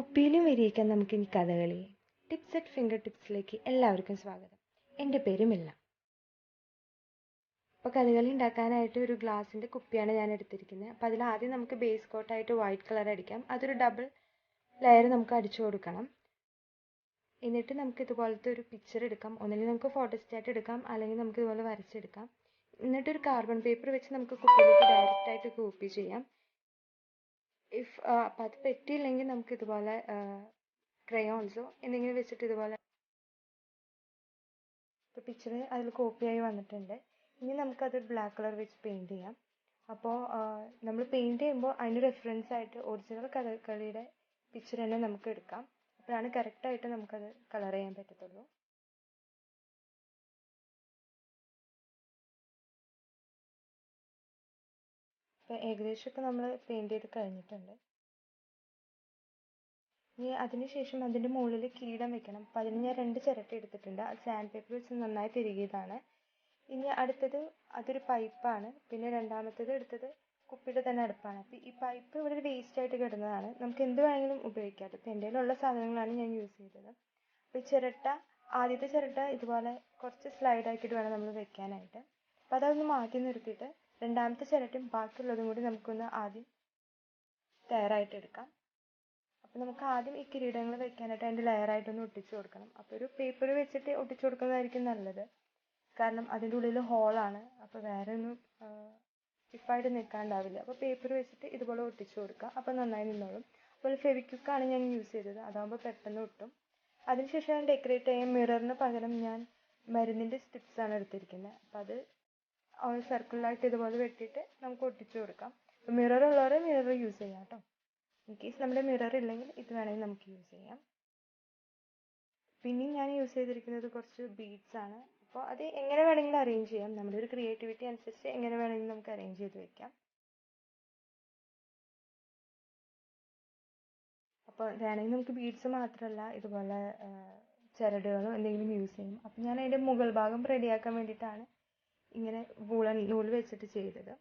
കുപ്പിയിലും വിരിയിക്കാൻ നമുക്കിനി Kathakali. Tips at finger ടിപ്സിലേക്ക് എല്ലാവർക്കും സ്വാഗതം. എന്റെ പേര് മില്ല. അപ്പോൾ കഥകളി ഉണ്ടാക്കാനായിട്ട് ഒരു ഗ്ലാസിന്റെ കുപ്പിയാണ് ഞാൻ എടുത്തിരിക്കുന്നത്. അപ്പോൾ അതിൽ ആദ്യം നമുക്ക് ബേസ് കോട്ടായിട്ട് വൈറ്റ് കളർ അടിക്കാം. അതൊരു ഡബിൾ ലെയർ നമുക്ക് അടിച്ചു കൊടുക്കണം. എന്നിട്ട് നമുക്ക് ഇതുപോലത്തെ ഒരു പിക്ചർ എടുക്കാം. ഒന്നുകിൽ നമുക്ക് ഫോട്ടോസ്റ്റാറ്റ് എടുക്കാം. അല്ലെങ്കിൽ നമുക്ക് ഇതുപോലെ വരച്ചെടുക്കാം. എന്നിട്ടൊരു കാർബൺ പേപ്പർ വെച്ച് നമുക്ക് കുപ്പിയിലേക്ക് ഡയറക്റ്റ് ആയിട്ട് കോപ്പി ചെയ്യാം. ഇഫ് അപ്പം അത് പറ്റിയില്ലെങ്കിൽ നമുക്ക് ഇതുപോലെ ക്രയോൺസോ എന്തെങ്കിലും വെച്ചിട്ട് ഇതുപോലെ ഇപ്പോൾ പിക്ചർ അതിൽ കോപ്പിയായി വന്നിട്ടുണ്ട്. ഇനി നമുക്കത് ബ്ലാക്ക് കളർ വെച്ച് പെയിന്റ് ചെയ്യാം. അപ്പോൾ നമ്മൾ പെയിന്റ് ചെയ്യുമ്പോൾ അതിന് റെഫറൻസ് ആയിട്ട് ഒറിജിനൽ കഥകളിയുടെ പിക്ചർ തന്നെ നമുക്ക് എടുക്കാം. അപ്പോഴാണ് കറക്റ്റായിട്ട് നമുക്കത് കളർ ചെയ്യാൻ പറ്റത്തുള്ളൂ. ഇപ്പോൾ ഏകദേശമൊക്കെ നമ്മൾ പെയിന്റ് ചെയ്ത് കഴിഞ്ഞിട്ടുണ്ട്. ഇനി അതിനുശേഷം അതിന്റെ മുകളിൽ കിരീടം വെക്കണം. അപ്പം അതിന് ഞാൻ രണ്ട് ചിരട്ട എടുത്തിട്ടുണ്ട്. അത് സാൻഡ് പേപ്പർ വെച്ച് നന്നായി തിരുകിയതാണ്. ഇനി അടുത്തത് അതൊരു പൈപ്പാണ്. പിന്നെ രണ്ടാമത്തേത് എടുത്തത് കുപ്പിയുടെ തന്നെ അടുപ്പാണ്. അപ്പോൾ ഈ പൈപ്പ് ഇവിടെ ഒരു വേസ്റ്റ് ആയിട്ട് കിടന്നതാണ്. നമുക്ക് എന്ത് വേണമെങ്കിലും ഉപയോഗിക്കാം. അപ്പോൾ എന്റെ കയ്യിലുള്ള സാധനങ്ങളാണ് ഞാൻ യൂസ് ചെയ്തത്. അപ്പോൾ ഈ ചിരട്ട ആദ്യത്തെ ചിരട്ട ഇതുപോലെ കുറച്ച് സ്ലൈഡ് ആക്കിയിട്ട് വേണം നമ്മൾ വെക്കാനായിട്ട്. അപ്പോൾ അതൊന്ന് മാറ്റി നിർത്തിയിട്ട് രണ്ടാമത്തെ ചിരട്ടയും ബാക്കിയുള്ളതും കൂടി നമുക്കൊന്ന് ആദ്യം തയ്യാറായിട്ട് എടുക്കാം അപ്പോൾ നമുക്ക് ആദ്യം ഈ കിരീടങ്ങൾ വെക്കാനായിട്ട് അതിന്റെ ലെയറായിട്ടൊന്ന് ഒട്ടിച്ചു കൊടുക്കണം. അപ്പോൾ ഒരു പേപ്പർ വെച്ചിട്ട് ഒട്ടിച്ചു കൊടുക്കുന്നതായിരിക്കും നല്ലത്. കാരണം അതിന്റെ ഉള്ളിൽ ഹോളാണ് അപ്പോൾ വേറെ ഒന്നും സ്റ്റിഫായിട്ട് നിൽക്കാണ്ടാവില്ല. അപ്പോൾ പേപ്പർ വെച്ചിട്ട് ഇതുപോലെ ഒട്ടിച്ചു കൊടുക്കുക. അപ്പോൾ നന്നായി നിന്നോളും. അതുപോലെ ഫെവിക്വിക്കാണ് ഞാൻ യൂസ് ചെയ്തത്. അതാകുമ്പോൾ പെട്ടെന്ന് ഒട്ടും. അതിനുശേഷം ഞാൻ ഡെക്കറേറ്റ് ചെയ്യാൻ മിററിന് പകരം ഞാൻ മരുന്നിന്റെ സ്ട്രിപ്സാണ് എടുത്തിരിക്കുന്നത്. അപ്പോൾ അത് സർക്കിളായിട്ട് ഇതുപോലെ വെട്ടിയിട്ട് നമുക്ക് ഒട്ടിച്ചു കൊടുക്കാം. മിറർ ഉള്ളവരെ മിറർ യൂസ് ചെയ്യാം കേട്ടോ ഇൻ കേസ് നമ്മുടെ മിറർ ഇല്ലെങ്കിൽ ഇത് വേണമെങ്കിൽ നമുക്ക് യൂസ് ചെയ്യാം. പിന്നെ ഞാൻ യൂസ് ചെയ്തിരിക്കുന്നത് കുറച്ച് ബീഡ്സ് ആണ്. അപ്പോൾ അത് എങ്ങനെ വേണമെങ്കിലും അറേഞ്ച് ചെയ്യാം. നമ്മുടെ ഒരു ക്രിയേറ്റിവിറ്റി അനുസരിച്ച് എങ്ങനെ വേണമെങ്കിലും നമുക്ക് അറേഞ്ച് ചെയ്ത് വെക്കാം. അപ്പോൾ വേണമെങ്കിൽ നമുക്ക് ബീഡ്സ് മാത്രമല്ല ഇതുപോലെ ചരടുകളോ എന്തെങ്കിലും യൂസ് ചെയ്യാം. അപ്പോൾ ഞാൻ അതിന്റെ മുകൾ ഭാഗം റെഡിയാക്കാൻ വേണ്ടിയിട്ടാണ് ഇങ്ങനെ വൂളൻ നൂൽ വെച്ചിട്ട് ചെയ്തത്.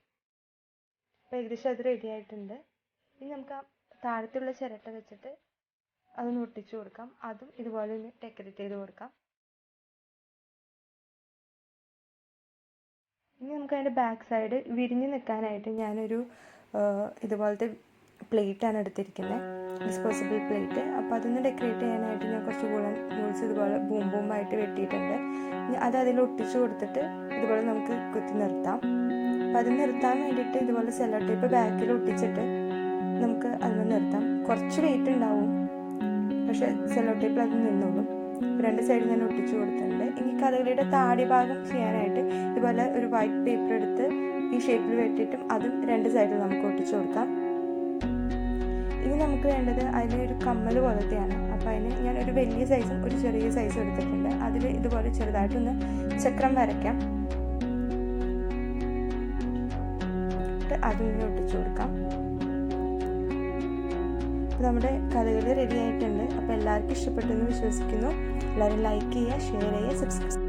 അപ്പോൾ ഏകദേശം അത് റെഡി ആയിട്ടുണ്ട്. ഇനി നമുക്ക് ആ താഴത്തുള്ള ചിരട്ട വെച്ചിട്ട് അതൊന്ന് ഒട്ടിച്ചു കൊടുക്കാം. അതും ഇതുപോലെ ഒന്ന് ഡെക്കറേറ്റ് ചെയ്ത് കൊടുക്കാം. ഇനി നമുക്ക് അതിന്റെ ബാക്ക് സൈഡ് വിരിഞ്ഞ് നിൽക്കാനായിട്ട് ഞാനൊരു ഇതുപോലത്തെ പ്ലേറ്റ് ആണ് എടുത്തിരിക്കുന്നത് ഡിസ്പോസിബിൾ പ്ലേറ്റ്. അപ്പോൾ അതൊന്ന് ഡെക്കറേറ്റ് ചെയ്യാനായിട്ട് ഞാൻ കുറച്ച് വൂളൻ നൂൽസ് ഇതുപോലെ ബൂം ബൂമായിട്ട് വെട്ടിയിട്ടുണ്ട്. അത് അതിൽ ഒട്ടിച്ചു കൊടുത്തിട്ട് ഇതുപോലെ നമുക്ക് കുത്തി നിർത്താം. അപ്പോൾ അത് നിർത്താൻ വേണ്ടിയിട്ട് ഇതുപോലെ സെല്ലോ ടേപ്പ് ബാക്കിൽ ഒട്ടിച്ചിട്ട് നമുക്ക് അതിൽ നിർത്താം. കുറച്ച് വെയിറ്റ് ഉണ്ടാവും. പക്ഷെ സെല്ലോ ടേപ്പിൽ അത് നിന്നോളും. രണ്ട് സൈഡിൽ ഞാൻ ഒട്ടിച്ചു കൊടുത്തിട്ടുണ്ട്. ഇനി കഥകളിയുടെ താടി ഭാഗം ചെയ്യാനായിട്ട് ഇതുപോലെ ഒരു വൈറ്റ് പേപ്പർ എടുത്ത് ഈ ഷേപ്പിൽ വെട്ടിയിട്ടും അതും രണ്ട് സൈഡിൽ നമുക്ക് ഒട്ടിച്ചു കൊടുക്കാം. ഇനി നമുക്ക് വേണ്ടത് അതിന് ഒരു കമ്മൽ പോലത്തെയാണ്. അപ്പോൾ അതിന് ഞാൻ ഒരു വലിയ സൈസും ഒരു ചെറിയ സൈസും എടുത്തിട്ടുണ്ട്. അതിൽ ഇതുപോലെ ചെറുതായിട്ടൊന്ന് ചക്രം വരയ്ക്കാം. അതും ഇങ്ങനെ ഒട്ടിച്ചു കൊടുക്കാം. അപ്പോൾ നമ്മുടെ കഥകളി റെഡി ആയിട്ടുണ്ട്. അപ്പോൾ എല്ലാവർക്കും ഇഷ്ടപ്പെട്ടെന്ന് വിശ്വസിക്കുന്നു. എല്ലാവരും ലൈക്ക് ചെയ്യുക ഷെയർ ചെയ്യുക സബ്സ്ക്രൈബ്